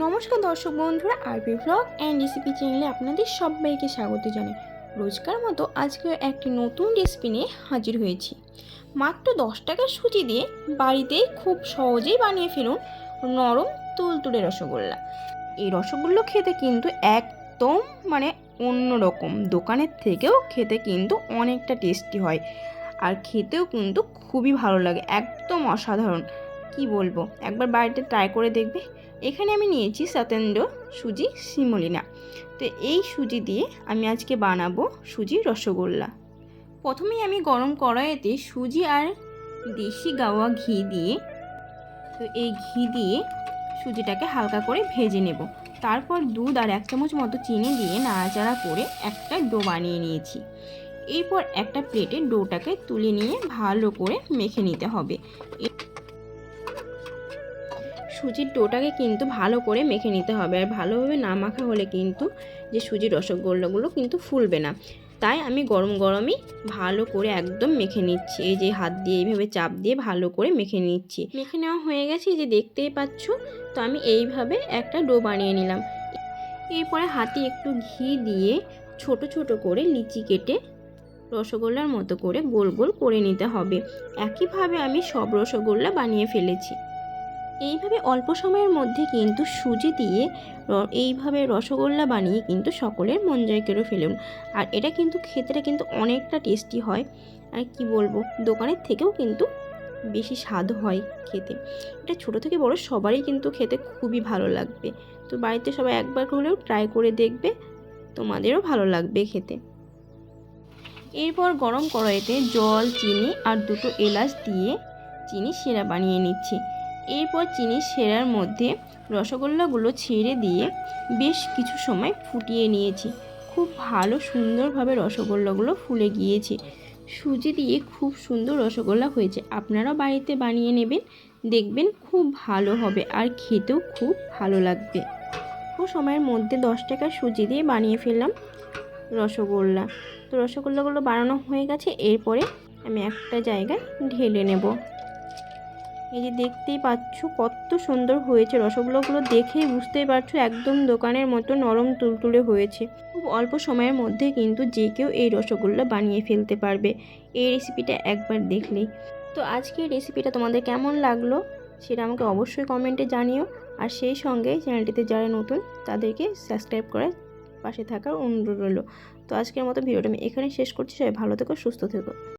নমস্কার দর্শক বন্ধুরা আরবি ব্লগ অ্যান্ড রেসিপি চ্যানেলে আপনাদের সবাইকে স্বাগত জানাই। রোজকার মতো আজকে একটি নতুন রেসিপি নিয়ে হাজির হয়েছি। মাত্র দশ টাকার সুজি দিয়ে বাড়িতে খুব সহজেই বানিয়ে ফেলুন নরম তুলতুলে রসগোল্লা। এই রসগোল্লা খেতে কিন্তু একদম মানে অন্যরকম। দোকানের থেকেও খেতে কিন্তু অনেকটা টেস্টি হয়। আর খেতেও কিন্তু খুবই ভালো লাগে। একদম অসাধারণ। কি বলব? একবার বাড়িতে ট্রাই করে দেখবে। এখানে আমি নিয়েছি সতেন্দ্র, সুজি সিমলিনা তো এই সুজি দিয়ে আমি আজকে বানাবো সুজি রসগোল্লা। প্রথমেই আমি গরম কড়াইতে সুজি আর দেশি গাওয়া ঘি দিয়ে, তো এই ঘি দিয়ে সুজিটাকে হালকা করে ভেজে নেব। তারপর দুধ আর এক চামচ মতো চিনি দিয়ে নাড়াচাড়া করে একটা ডো বানিয়ে নিয়েছি। এরপর একটা প্লেটে ডোটাকে তুলে নিয়ে ভালো করে মেখে নিতে হবে। সুজির ডোটাকে কিন্তু ভালো করে মেখে নিতে হবে। আর ভালোভাবে না মাখা হলে কিন্তু যে সুজির রসগোল্লাগুলো কিন্তু ফুলবে না। তাই আমি গরম গরমই ভালো করে একদম মেখে নিচ্ছি। এই যে হাত দিয়ে এইভাবে চাপ দিয়ে ভালো করে মেখে নিচ্ছি। মেখে নেওয়া হয়ে গেছে যে দেখতেই পাচ্ছ? তো আমি এইভাবে একটা ডো বানিয়ে নিলাম। এরপরে হাতে একটু ঘি দিয়ে ছোট ছোট করে লিচি কেটে রসগোল্লার মতো করে গোল গোল করে নিতে হবে। একইভাবে আমি সব রসগোল্লা বানিয়ে ফেলেছি। এইভাবে অল্প সময়ের মধ্যে কিন্তু সুজি দিয়ে এইভাবে রসগোল্লা বানিয়ে কিন্তু সকলের মন জয় করে ফেলুন। আর এটা কিন্তু খেতেটা কিন্তু অনেকটা টেস্টি হয়। আর কি বলব, দোকানের থেকেও কিন্তু বেশি স্বাদ হয় খেতে। এটা ছোট থেকে বড় সবারই কিন্তু খেতে খুবই ভালো লাগবে। তো বাড়িতে সবাই একবার হলেও ট্রাই করে দেখবে, তোমাদেরও ভালো লাগবে খেতে। এরপর গরম কড়াইতে জল, চিনি আর দুটো এলাচ দিয়ে চিনি সেরা বানিয়ে নিচ্ছি। এরপর চিনি সেরার মধ্যে রসগোল্লাগুলো ছেড়ে দিয়ে বেশ কিছু সময় ফুটিয়ে নিয়েছি। খুব ভালো সুন্দরভাবে রসগোল্লাগুলো ফুলে গিয়েছে। সুজি দিয়ে খুব সুন্দর রসগোল্লা হয়েছে। আপনারাও বাড়িতে বানিয়ে নেবেন, দেখবেন খুব ভালো হবে আর খেতেও খুব ভালো লাগবে। খুব সময়ের মধ্যে দশ টাকা সুজি দিয়ে বানিয়ে ফেললাম রসগোল্লা। তো রসগোল্লাগুলো বানানো হয়ে গেছে, এরপরে আমি একটা জায়গায় ঢেলে নেব। এই যে দেখতেই পাচ্ছ, কত সুন্দর হয়েছে। রসগোল্লাগুলো দেখেই বুঝতেই পারছ, একদম দোকানের মতো নরম তুলতুলে হয়েছে। খুব অল্প সময়ের মধ্যে কিন্তু যে কেউ এই রসগোল্লা বানিয়ে ফেলতে পারবে। এই রেসিপিটা একবার দেখলেই। তো আজকের রেসিপিটা তোমাদের কেমন লাগল, সেটা আমাকে অবশ্যই কমেন্টে জানিও। আর সেই সঙ্গে চ্যানেলটিতে যারা নতুন, তাদেরকে সাবস্ক্রাইব করে পাশে থাকার অনুরোধ রইল। তো আজকের মতো ভিডিওটা আমি এখানে শেষ করছি। সবাই ভালো থেকো, সুস্থ থেকো।